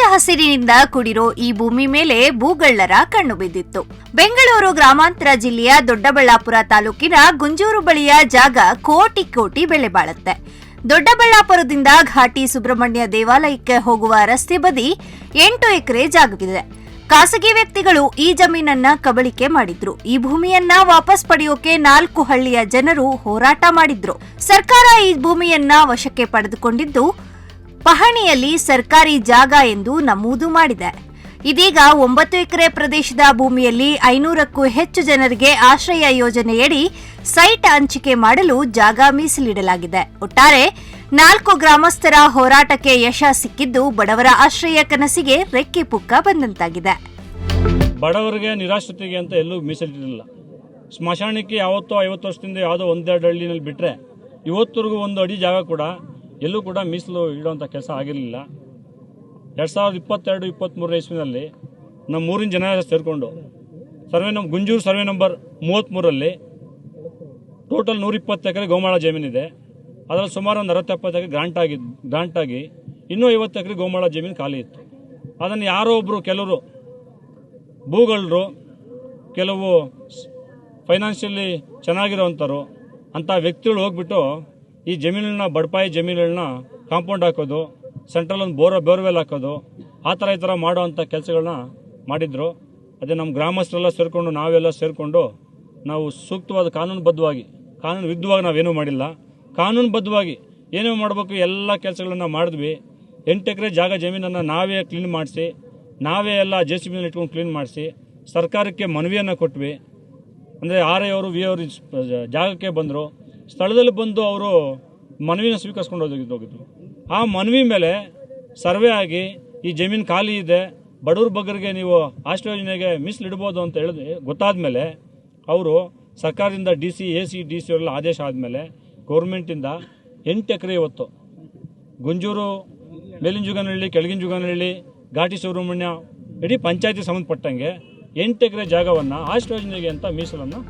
ಹಸಿರಿನಿಂದ ಕೂಡಿರೋ ಈ ಭೂಮಿ ಮೇಲೆ ಭೂಗಳ್ಳರ ಕಣ್ಣು ಬಿದ್ದಿತ್ತು. ಬೆಂಗಳೂರು ಗ್ರಾಮಾಂತರ ಜಿಲ್ಲೆಯ ದೊಡ್ಡಬಳ್ಳಾಪುರ ತಾಲೂಕಿನ ಗುಂಜೂರು ಬಳಿಯ ಜಾಗ ಕೋಟಿ ಕೋಟಿ ಬೆಲೆ ಬಾಳುತ್ತೆ. ದೊಡ್ಡಬಳ್ಳಾಪುರದಿಂದ ಘಾಟಿ ಸುಬ್ರಹ್ಮಣ್ಯ ದೇವಾಲಯಕ್ಕೆ ಹೋಗುವ ರಸ್ತೆ ಬದಿ ಎಂಟು ಎಕರೆ ಜಾಗವಿದೆ. ಖಾಸಗಿ ವ್ಯಕ್ತಿಗಳು ಈ ಜಮೀನನ್ನ ಕಬಳಿಕೆ ಮಾಡಿದ್ರು. ಈ ಭೂಮಿಯನ್ನ ವಾಪಸ್ ಪಡೆಯೋಕೆ ನಾಲ್ಕು ಹಳ್ಳಿಯ ಜನರು ಹೋರಾಟ ಮಾಡಿದ್ರು. ಸರ್ಕಾರ ಈ ಭೂಮಿಯನ್ನ ವಶಕ್ಕೆ ಪಡೆದುಕೊಂಡಿದ್ದು ಪಹಣಿಯಲ್ಲಿ ಸರ್ಕಾರಿ ಜಾಗ ಎಂದು ನಮೂದು ಮಾಡಿದೆ. ಇದೀಗ ಒಂಬತ್ತು ಎಕರೆ ಪ್ರದೇಶದ ಭೂಮಿಯಲ್ಲಿ ಐನೂರಕ್ಕೂ ಹೆಚ್ಚು ಜನರಿಗೆ ಆಶ್ರಯ ಯೋಜನೆಯಡಿ ಸೈಟ್ ಹಂಚಿಕೆ ಮಾಡಲು ಜಾಗ ಮೀಸಲಿಡಲಾಗಿದೆ. ಒಟ್ಟಾರೆ, ನಾಲ್ಕು ಗ್ರಾಮಸ್ಥರ ಹೋರಾಟಕ್ಕೆ ಯಶ ಸಿಕ್ಕಿದ್ದು ಬಡವರ ಆಶ್ರಯ ಕನಸಿಗೆ ರೆಕ್ಕೆ ಪುಕ್ಕ ಬಂದಂತಾಗಿದೆ. ಬಡವರಿಗೆ ನಿರಾಶ್ರಿತಿಗೆ ಅಂತ ಎಲ್ಲೂ ಮೀಸಲಿಟ್ಟಿರಲಿಲ್ಲ ಸ್ಮಶಾನಕ್ಕೆ ಯಾವತ್ತೋ ಐವತ್ತು ವರ್ಷದಿಂದ ಯಾವುದೋ ಒಂದೆರಡು ಹಳ್ಳಿನಲ್ಲಿ ಬಿಟ್ಟರೆ ಇವತ್ತರೆಗೂ ಒಂದು ಅಡಿ ಜಾಗ ಕೂಡ ಎಲ್ಲೂ ಕೂಡ ಮೀಸಲು ಇಡುವಂಥ ಕೆಲಸ ಆಗಿರಲಿಲ್ಲ. ಎರಡು ಸಾವಿರದ ಇಪ್ಪತ್ತೆರಡು ಇಪ್ಪತ್ತ್ಮೂರನೇ ಇಸ್ವಿನಲ್ಲಿ ನಮ್ಮ ಊರಿನ ಜನ ಸೇರಿಕೊಂಡು ಸರ್ವೆ ನಮ್ಮ ಗುಂಜೂರು ಸರ್ವೆ ನಂಬರ್ ಮೂವತ್ತ್ಮೂರಲ್ಲಿ ಟೋಟಲ್ ನೂರಿಪ್ಪತ್ತು ಎಕರೆ ಗೋಮಾಳ ಜಮೀನಿದೆ ಅದರಲ್ಲಿ ಸುಮಾರು ಒಂದು ಅರವತ್ತೆಪ್ಪತ್ತು ಎಕರೆ ಗ್ರಾಂಟ್ ಆಗಿ ಗ್ರಾಂಟ್ ಆಗಿ ಇನ್ನೂ ಐವತ್ತು ಎಕರೆ ಗೋಮಾಳ ಜಮೀನು ಖಾಲಿ ಇತ್ತು. ಅದನ್ನು ಯಾರೋ ಒಬ್ಬರು ಕೆಲವರು ಭೂಗಳರು ಕೆಲವು ಫೈನಾನ್ಷಿಯಲಿ ಚೆನ್ನಾಗಿರೋವಂಥರು ಅಂಥ ವ್ಯಕ್ತಿಗಳು ಹೋಗ್ಬಿಟ್ಟು ಈ ಜಮೀನುಗಳನ್ನ ಬಡಪಾಯಿ ಜಮೀನುಗಳನ್ನ ಕಾಂಪೌಂಡ್ ಹಾಕೋದು ಸೆಂಟ್ರಲ್ ಒಂದು ಬೋರ್ ಬೋರ್ವೆಲ್ ಹಾಕೋದು, ಆ ಥರ ಈ ಥರ ಮಾಡೋವಂಥ ಕೆಲಸಗಳನ್ನ ಮಾಡಿದರು. ಅದೇ ನಮ್ಮ ಗ್ರಾಮಸ್ಥರೆಲ್ಲ ಸೇರಿಕೊಂಡು, ನಾವೆಲ್ಲ ಸೇರಿಕೊಂಡು ನಾವು ಸೂಕ್ತವಾದ ಕಾನೂನುಬದ್ಧವಾಗಿ ಕಾನೂನು ವಿರುದ್ಧವಾಗಿ ನಾವೇನೂ ಮಾಡಿಲ್ಲ. ಕಾನೂನುಬದ್ಧವಾಗಿ ಏನೇನು ಮಾಡಬೇಕು, ಎಲ್ಲ ಕೆಲಸಗಳನ್ನ ಮಾಡಿದ್ವಿ. ಎಂಟು ಎಕರೆ ಜಾಗ ಜಮೀನನ್ನು ನಾವೇ ಕ್ಲೀನ್ ಮಾಡಿಸಿ, ನಾವೇ ಎಲ್ಲ ಜೆ ಸಿ ಬಿನಲ್ಲಿ ಇಟ್ಕೊಂಡು ಕ್ಲೀನ್ ಮಾಡಿಸಿ, ಸರ್ಕಾರಕ್ಕೆ ಮನವಿಯನ್ನು ಕೊಟ್ವಿ. ಅಂದರೆ ಆರ್ ಐ ಅವರು ವಿ ಅವರು ಜಾಗಕ್ಕೆ ಬಂದರು. ಸ್ಥಳದಲ್ಲಿ ಬಂದು ಅವರು ಮನವಿನ ಸ್ವೀಕರಿಸ್ಕೊಂಡು ಹೋಗಿದ್ದು ಹೋಗಿದ್ರು. ಆ ಮನವಿ ಮೇಲೆ ಸರ್ವೆ ಆಗಿ ಈ ಜಮೀನು ಖಾಲಿ ಇದೆ, ಬಡವ್ರ ಬಗ್ಗರಿಗೆ ನೀವು ಆಶ್ರಯ ಯೋಜನೆಗೆ ಮೀಸಲಿಡ್ಬೋದು ಅಂತ ಹೇಳಿದ್ರೆ ಗೊತ್ತಾದ ಮೇಲೆ ಅವರು ಸರ್ಕಾರದಿಂದ D C, A C, D C ಅವರೆಲ್ಲ ಆದೇಶ ಆದಮೇಲೆ ಗೌರ್ಮೆಂಟಿಂದ ಎಂಟು ಎಕರೆ ಇವತ್ತು. ಗುಂಜೂರು, ಮೇಲಿನ ಜುಗನಹಳ್ಳಿ, ಕೆಳಗಿನ ಜುಗನಹಳ್ಳಿ, ಘಾಟಿ ಸುಬ್ರಹ್ಮಣ್ಯ, ಇಡೀ ಪಂಚಾಯತಿ ಸಂಬಂಧಪಟ್ಟಂಗೆ ಎಂಟು ಎಕರೆ ಜಾಗವನ್ನು ಆಶ್ರಯ ಯೋಜನೆಗೆ ಅಂತ ಮೀಸಲನ್ನು